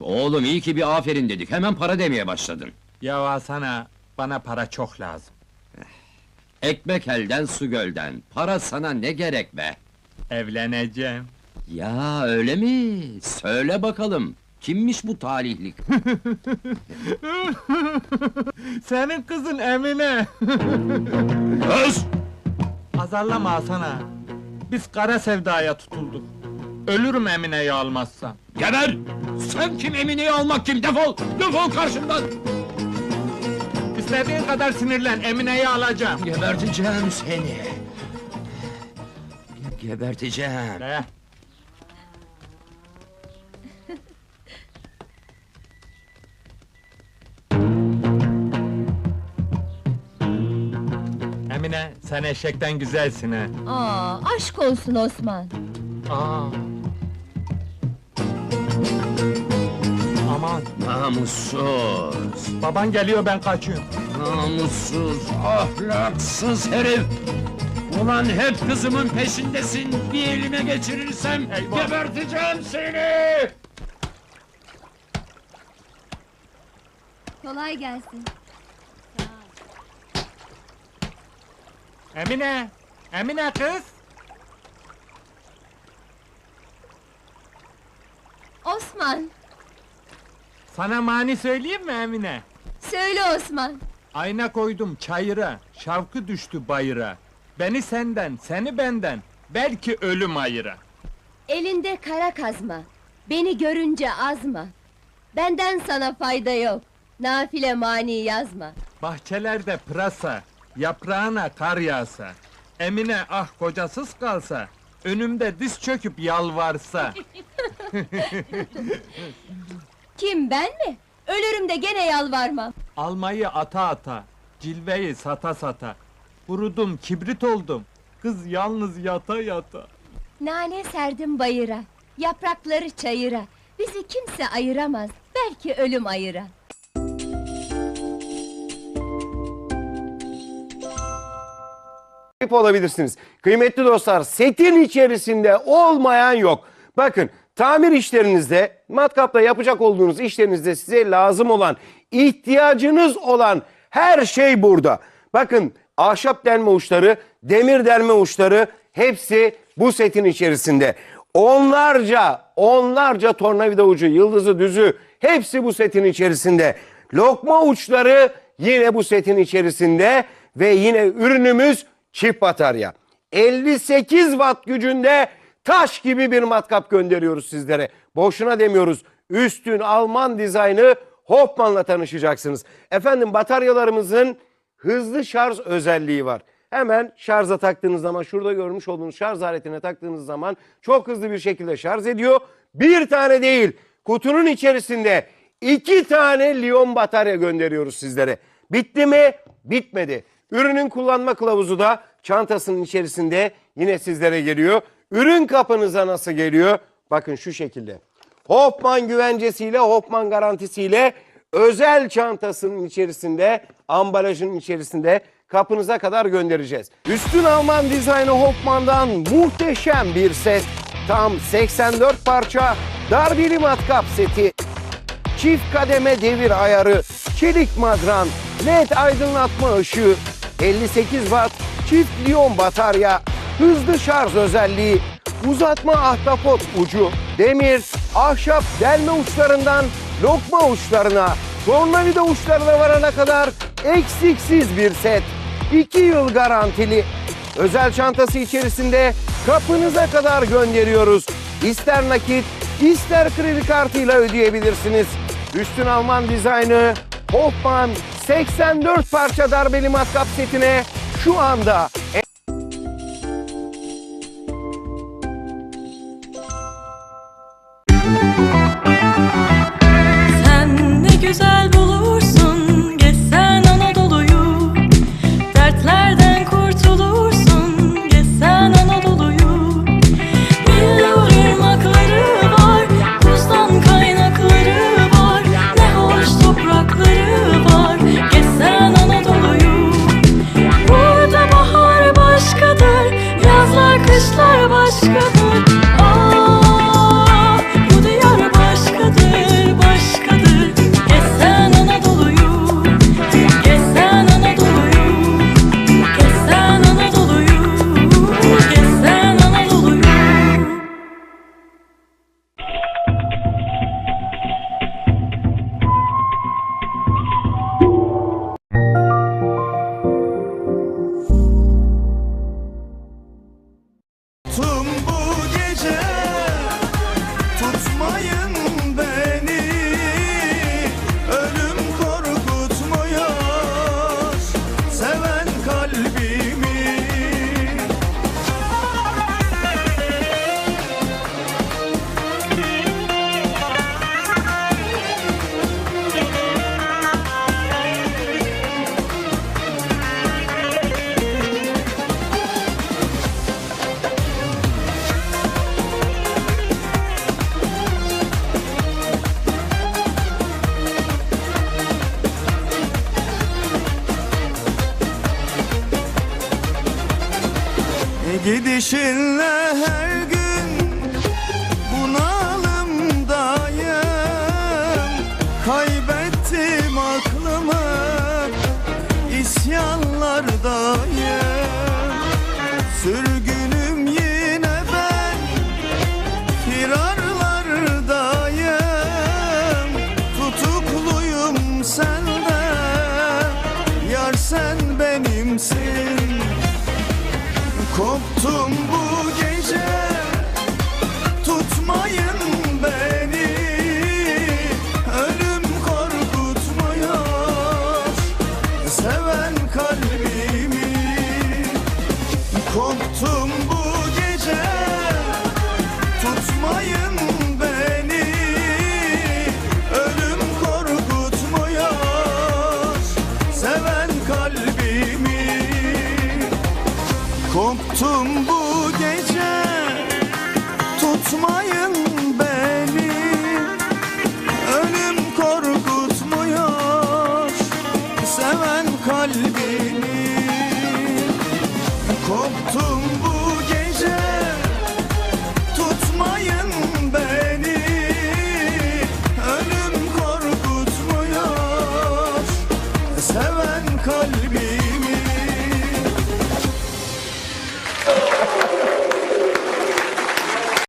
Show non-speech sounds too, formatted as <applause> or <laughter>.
Oğlum iyi ki bir aferin dedik. Hemen para demeye başladın. Ya Hasan'a bana para çok lazım. Ekmek elden su gölden. Para sana ne gerek be? Evleneceğim. Ya öyle mi? Söyle bakalım. Kimmiş bu talihlik? <laughs> Senin kızın Emine. Öz! Azarlama Hasan'a. Biz kara sevdaya tutulduk. Ölürüm Emine'yi almazsam. Geber! Sen kim Emine'yi almak kim? Defol! Defol karşımdan! İstediğin kadar sinirlen, Emine'yi alacağım. Geberteceğim seni. Geberteceğim. Ne? <laughs> Emine, sen eşekten güzelsin ha. Aa, aşk olsun Osman. Aa. Namussuz! baban geliyor ben kaçıyorum. Namussuz, ahlaksız herif! Ulan hep kızımın peşindesin, bir elime geçirirsem Eyvah! geberteceğim seni! Kolay gelsin. Emine, Emine kız. Osman, Sana mani söyleyeyim mi Emine? söyle Osman. Ayna koydum çayıra, şavkı düştü bayıra. Beni senden, seni benden, belki ölüm ayıra. Elinde kara kazma. Beni görünce azma. Benden sana fayda yok. Nafile mani yazma. Bahçelerde pırasa, yaprağına kar yağsa. Emine ah kocasız kalsa, önümde diz çöküp yalvarsa. <laughs> Kim ben mi? Ölürüm de gene yalvarmam. Almayı ata ata, cilveyi sata sata. Kurudum, kibrit oldum, kız yalnız yata yata. Nane serdim bayıra. Yaprakları çayıra. Bizi kimse ayıramaz. Belki ölüm ayıra. sahip olabilirsiniz. Kıymetli dostlar setin içerisinde olmayan yok. Bakın tamir işlerinizde matkapla yapacak olduğunuz işlerinizde size lazım olan ihtiyacınız olan her şey burada. Bakın ahşap delme uçları, demir delme uçları hepsi bu setin içerisinde. Onlarca, onlarca tornavida ucu, yıldızı, düzü hepsi bu setin içerisinde. Lokma uçları yine bu setin içerisinde ve yine ürünümüz çift batarya. 58 watt gücünde taş gibi bir matkap gönderiyoruz sizlere. Boşuna demiyoruz. Üstün Alman dizaynı Hoffman'la tanışacaksınız. Efendim bataryalarımızın hızlı şarj özelliği var. Hemen şarja taktığınız zaman şurada görmüş olduğunuz şarj aletine taktığınız zaman çok hızlı bir şekilde şarj ediyor. Bir tane değil kutunun içerisinde iki tane liyon batarya gönderiyoruz sizlere. Bitti mi? Bitmedi. Ürünün kullanma kılavuzu da çantasının içerisinde yine sizlere geliyor. Ürün kapınıza nasıl geliyor? Bakın şu şekilde. Hoffman güvencesiyle, Hoffman garantisiyle özel çantasının içerisinde, ambalajının içerisinde kapınıza kadar göndereceğiz. Üstün Alman dizaynı Hoffman'dan muhteşem bir set. Tam 84 parça darbeli matkap seti. Çift kademe devir ayarı, çelik madran, led aydınlatma ışığı, 58 watt çift liyon batarya, hızlı şarj özelliği, uzatma ahtapot ucu, demir, ahşap delme uçlarından lokma uçlarına, tornavida uçlarına varana kadar eksiksiz bir set. 2 yıl garantili. Özel çantası içerisinde kapınıza kadar gönderiyoruz. İster nakit, ister kredi kartıyla ödeyebilirsiniz. Üstün Alman dizaynı Hoffman 84 parça darbeli matkap setine şu anda Sen Gidişinle her gün bunalımdayım. Kaybettim Koptum Koptum bu gece